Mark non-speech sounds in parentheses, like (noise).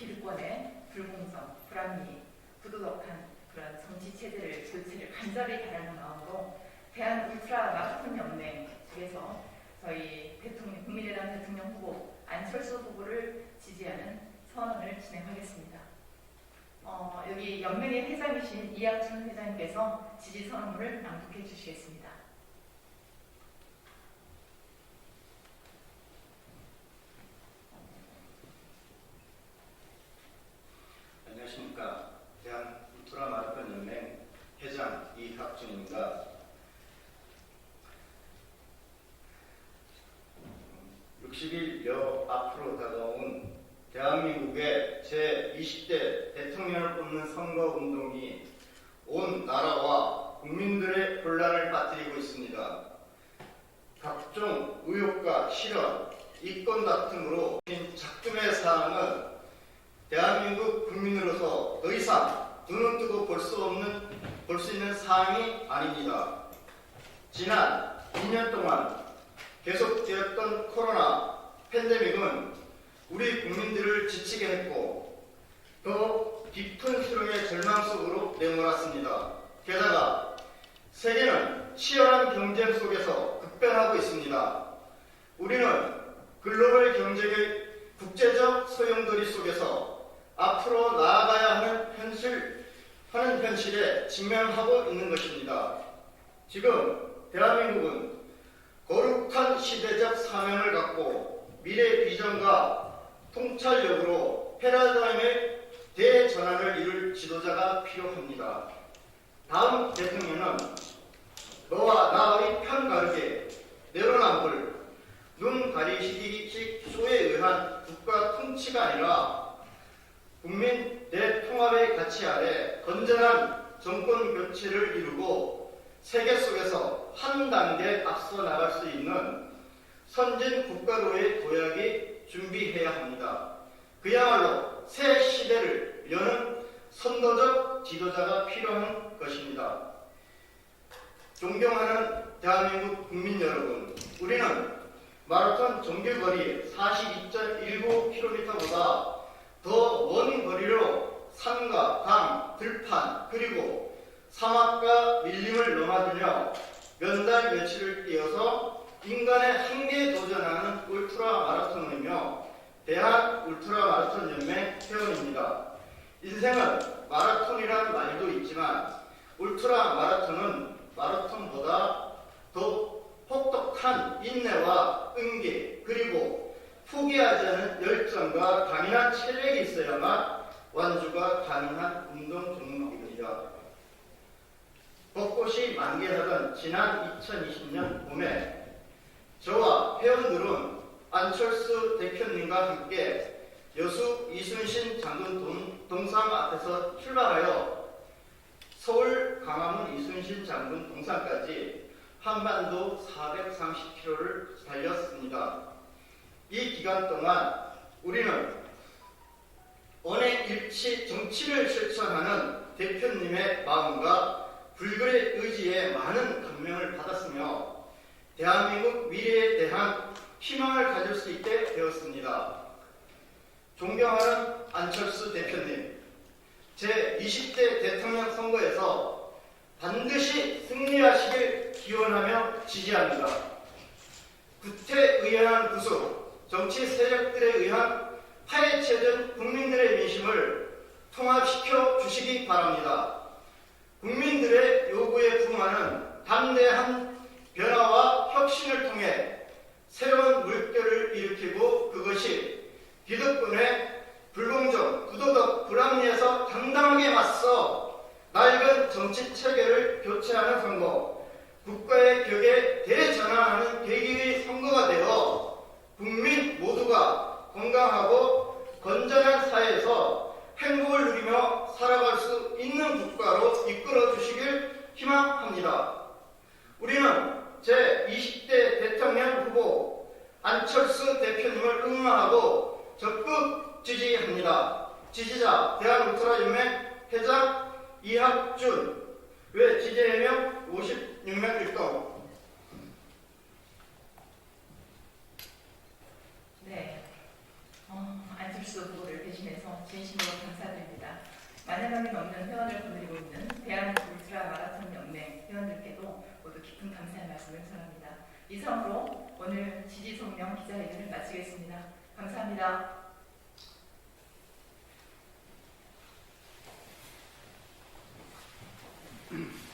기득권의 불공정, 불합리, 부도덕한 그런 정치 체제를 고치를 간절히 바라는 마음으로 대한 울트라 마라톤 연맹 측에서 저희 대통령, 국민의당 대통령 후보 안철수 후보를 지지하는 선언을 진행하겠습니다. 어, 여기 연맹의 회장이신 이학준 회장님께서 지지 선언을 낭독해 주시겠습니다. 60일 여 앞으로 다가온 대한민국의 제20대 대통령을 뽑는 선거 운동이 온 나라와 국민들의 혼란을 빠뜨리고 있습니다. 각종 의혹과 실언, 이권 다툼으로 작품의 사항은 대한민국 국민으로서 더 이상 눈을 뜨고 볼 수 없는 볼 수 있는 사항이 아닙니다. 지난 2년 동안 계속되었던 코로나 팬데믹은 우리 국민들을 지치게 했고 더 깊은 수렁의 절망 속으로 내몰았습니다. 게다가 세계는 치열한 경쟁 속에서 급변하고 있습니다. 우리는 글로벌 경쟁의 국제적 소용돌이 속에서 앞으로 나아가야 하는 현실, 하는 현실에 직면하고 있는 것입니다. 지금 대한민국은 거룩한 시대적 사명을 갖고 미래 비전과 통찰력으로 패러다임의 대전환을 이룰 지도자가 필요합니다. 다음 대통령은 너와 나의 편가르게 내로남불, 눈 가리시기식 쇼에 의한 국가 통치가 아니라 국민 대통합의 가치 아래 건전한 정권 교체를 이루고 세계 속에서 한 단계 앞서 나갈 수 있는 선진 국가로의 도약이 준비해야 합니다. 그야말로 새 시대를 여는 선도적 지도자가 필요한 것입니다. 존경하는 대한민국 국민 여러분, 우리는 마라톤 정규거리 42.19km보다 더 먼 거리로 산과 강, 들판, 그리고 사막과 밀림을 넘어들며 몇 달 며칠을 뛰어서 인간의 한계에 도전하는 울트라 마라톤이며 대한 울트라 마라톤 연맹 회원입니다. 인생은 마라톤이란 말도 있지만 울트라 마라톤은 마라톤보다 더 혹독한 인내와 끈기 그리고 포기하지 않은 열정과 강인한 체력이 있어야만 완주가 가능한 운동 종목입니다. 벚꽃이 만개하던 지난 2020년 봄에 저와 회원들은 안철수 대표님과 함께 여수 이순신 장군 동- 동상 앞에서 출발하여 서울 강화문 이순신 장군 동상까지 한반도 430km를 달렸습니다. 이 기간 동안 우리는 언의 일치 정치를 실천하는 대표님의 마음과 불굴의 의지에 많은 감명을 받았으며 대한민국 미래에 대한 희망을 가질 수 있게 되었습니다. 존경하는 안철수 대표님, 제 20대 대통령 선거에서 반드시 승리하시길 기원하며 지지합니다. 구태의연한 구속, 정치 세력들에 의한 파헤쳐진 국민들의 민심을 통합시켜 주시기 바랍니다. 국민들의 요구에 부응하는 담대한 변화와 혁신을 통해 새로운 물결을 일으키고 그것이 기득권의 불공정, 부도덕, 불합리에서 당당하게 맞서 낡은 정치 체계를 교체하는 선거, 국가의 격에 대전환하는 계기의 선거가 되어 국민 모두가 건강하고 건전한 사회에서 행복을 누리며 살아갈 수 있는 국가로 이끌어 주시길 희망합니다. 우리는 제20대 대통령 후보 안철수 대표님을 응원하고 적극 지지합니다. 지지자 대한울트라연맹 회장 이학준 외 지지해명 56명 일동 네, 어, 안철수 후보를 대신해서 진심으로 감사드립니다. 만여 명이 넘는 회원을 거느리고 있는 대한 울트라 마라톤 연맹 회원들께도 모두 깊은 감사의 말씀 말씀을 전합니다. 이상으로 오늘 지지 성명 기자회견을 마치겠습니다. 감사합니다. (clears throat)